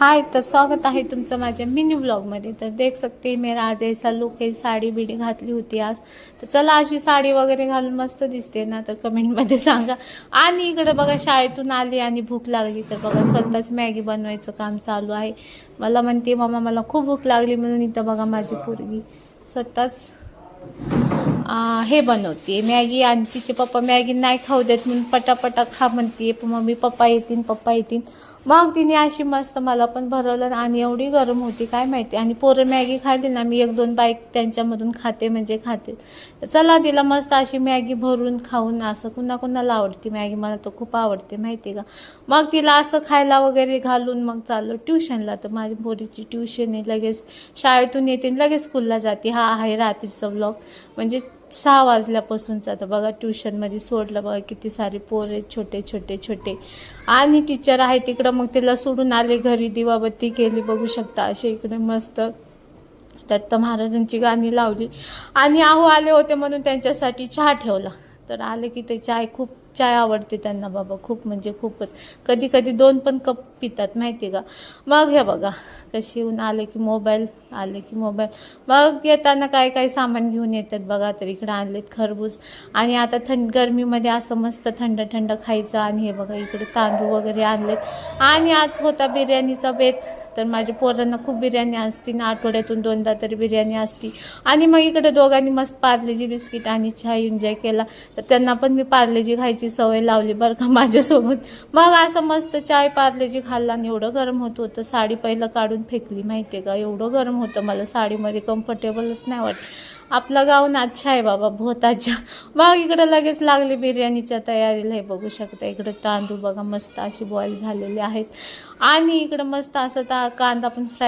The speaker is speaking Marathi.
हाय तर स्वागत आहे तुमचं माझ्या मिनी ब्लॉगमध्ये तर देख सकते मेरा आज ऐसा लुक हे साडी बिडी घातली होती आज. तर चला अशी साडी वगैरे घालून मस्त दिसते ना तर कमेंटमध्ये सांगा. आणि इकडे बघा शाळेतून आली आणि भूक लागली. तर बघा स्वतःच मॅगी बनवायचं काम चालू आहे. मला म्हणते मामा मला खूप भूक लागली. म्हणून इथं बघा माझी पोरगी स्वतःच हे बनवते. मॅगी आणि तिचे पप्पा मॅगी नाही खाऊ देत म्हणून पटापटा खा म्हणते. मम्मी पप्पा येतील पप्पा येतील. मग तिने अशी मस्त मला पण भरवलं आणि एवढी गरम होती काय माहिती. आणि पोरं मॅगी खाल्ली ना मी एक दोन बाईक त्यांच्यामधून खाते म्हणजे खाते. चला तिला मस्त अशी मॅगी भरून खाऊन असं कुणा कुणाला आवडते मॅगी मला तर खूप आवडते माहिती का. मग तिला असं खायला वगैरे घालून मग चाललो ट्युशनला. तर माझी पोरीची ट्युशन आहे लगेच शाळेतून येते आणि लगेच स्कूलला जाते. हा आहे रात्रीचा ब्लॉग म्हणजे सहा वाजल्यापासूनचा तर बघा ट्युशनमध्ये सोडलं बघा किती सारे पोर आहेत छोटे छोटे छोटे. आणि टीचर आहे तिकडं मग तिला सोडून आले घरी दिवाबत्ती केली बघू शकता असे इकडे मस्त दत्त महाराजांची गाणी लावली. आणि आहो आले होते म्हणून त्यांच्यासाठी चहा ठेवला. तर आले की ते चाय खूप चाय आवडते त्यांना बाबा खूप म्हणजे खूपच. कधी कधी दोन पण कप पितात माहिती का? मग हे बघा कशी येऊन आले की मोबाईल आले की मोबाईल. मग येताना काय काय सामान घेऊन येतात बघा तर इकडं आणलेत खरबूज. आणि आता थंड गरमीमध्ये असं मस्त थंड थंड खायचं आणि हे बघा इकडे तांदूळ वगैरे आणलेत. आणि आज होता बिर्याणीचा बेत. तर माझ्या पोरांना खूप बिर्याणी असती ना आठवड्यातून दोनदा तरी बिर्याणी असती. आणि मग इकडे दोघांनी मस्त पार्लेजी बिस्किट आणि चहा एन्जॉय केला. तर त्यांना पण मी पार्लेजी खायची सवय लावली बरं का माझ्यासोबत. मग असं मस्त चाय पार्लेजी खाल्ला आणि एवढं गरम होत होतं. साडी पहिलं काढून फेकली माहिती आहे का? एवढं गरम होतं मला साडीमध्ये कम्फर्टेबलच नाही वाटत. आपला गाव अच्छा आहे बाबा भोताच्या. अच्छा मग इकडं लगेच लागली बिर्याणीच्या तयारीला. हे बघू शकता इकडं तांदूळ बघा मस्त अशी बॉईल झालेले आहेत. आणि इकडं मस्त असं ता कांदा पण फ्राय